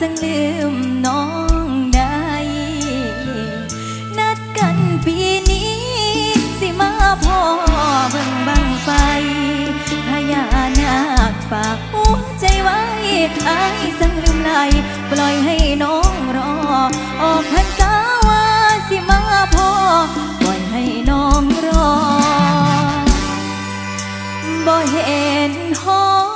สังลืมน้องได้ นัดกันปีนี้ สิมาพ่อเบิ่งบังไฟพญานาคฝากหัวใจไว้ไอาสังลืมไหลปล่อยให้น้องรอ ออกพรรษาว่าสิมาพ่อปล่อยให้น้องรอบ่เห็นห้อง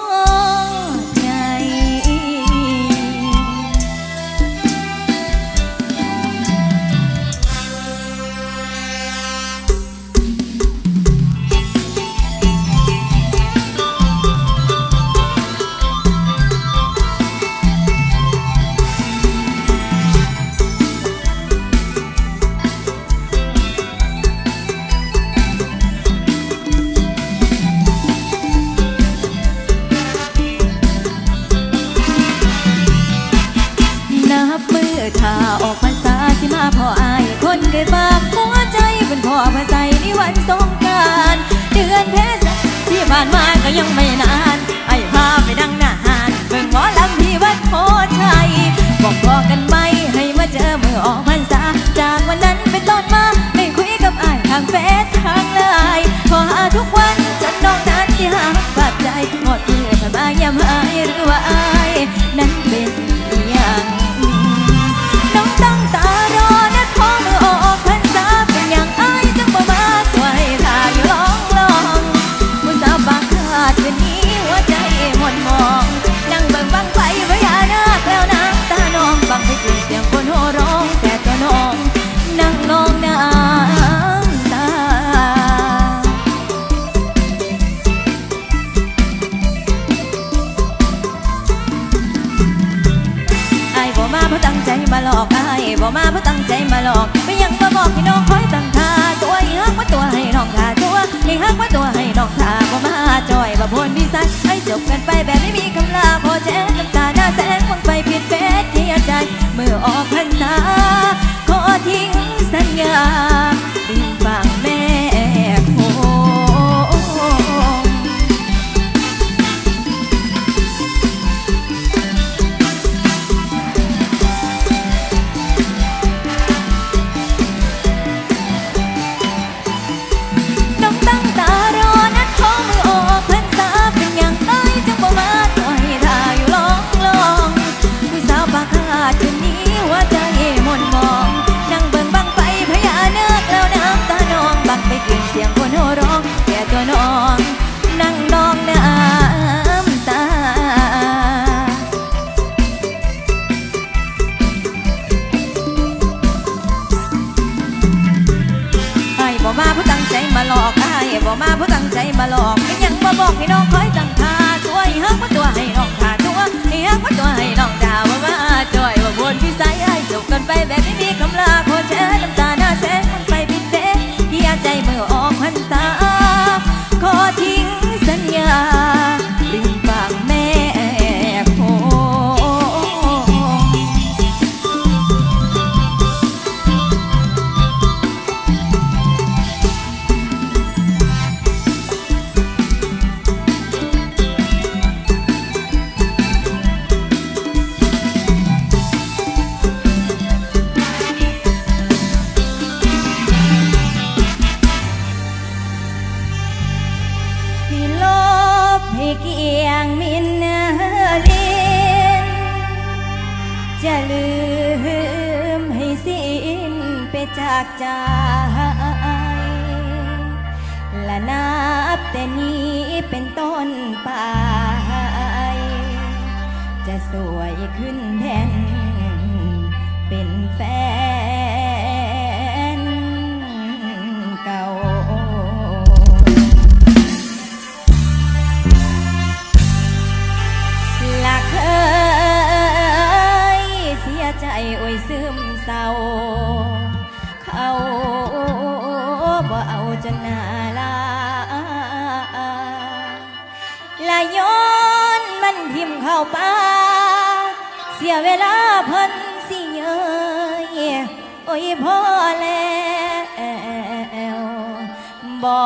ฝากหัวใจเป็นพ่อพระใจในวันสงการเดือนเพชรที่ผ่านมาก็ยังไม่นาน ไอ้พาไปดังนาหานเบิ่งหมอลำที่วัดโพชัยบอกบอกกันไหมให้มาเจอเมื่อออกพรรษา จากวันนั้นเป็นต้นมาไม่คุยกับไอ้ทางเฟซทางไลน์ขอหาทุกวันจันน้องนันที่หา พรดิสัยไอ้จบกันไปแบบากใจ และนับแต่นี้เป็นต้นไป จะสวยขึ้นแทนเป็นแฟน นาลาละย้อนมันทิมเข้าปาเสียเวลาพันสิเยยโอ้ยพ่อแล้วบ่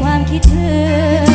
ความคิดถึง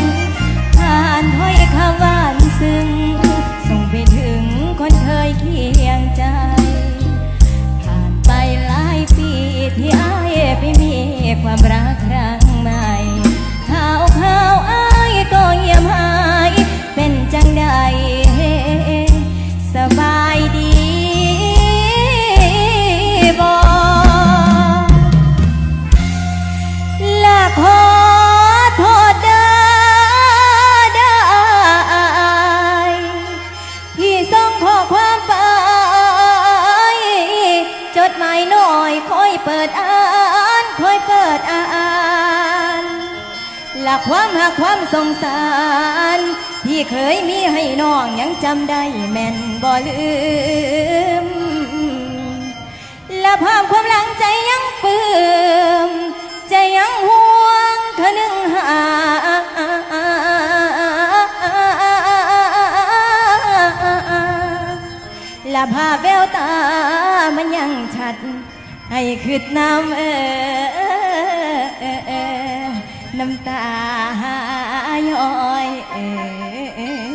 เปิดอ่านคอยเปิดอ่านหลักความหากความสงสาร ที่เคยมีให้น้องยังจำได้แม่นบ่ลืม และภาพความหลังใจยังปื้มใจยังห่วงทะนึงหาและภาพแววตามันยังชัด ให้คืดน้ำเออน้ำตาย้อยเออ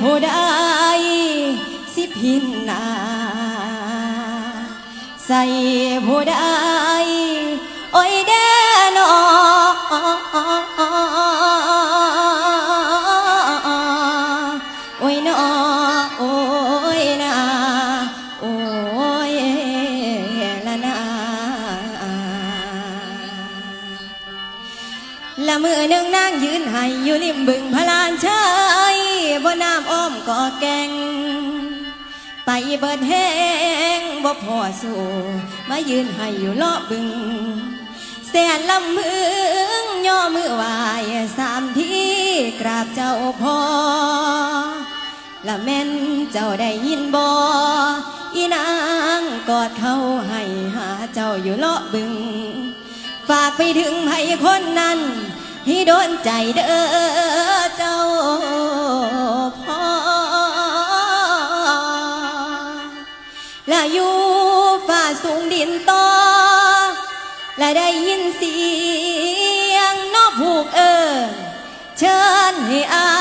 ผู้ใดสิพินนา ใส่ผู้ใดโอ้ยเด้อนอโอ้ยนอโอ้ยนาโอ้ยละนาละมือหนึ่งนางยืนให้อยู่ริมบึง ก่อแกงไปเบิดแห้งบ่พอสู่มายืนให้อยู่เลาะบึงแสนลำพึงย่อมือไหวสามทีกราบเจ้าพ่อละแม่นเจ้าได้ยินบ่อีนางกอดเขาให้หาเจ้าอยู่เลาะบึง ฝากไปถึงให้คนนั้นที่โดนใจเด้อ และอยู่ฝ่าสูงดินต่อ และได้ยินเสียงนอกผูกเอิญเชิญให้อา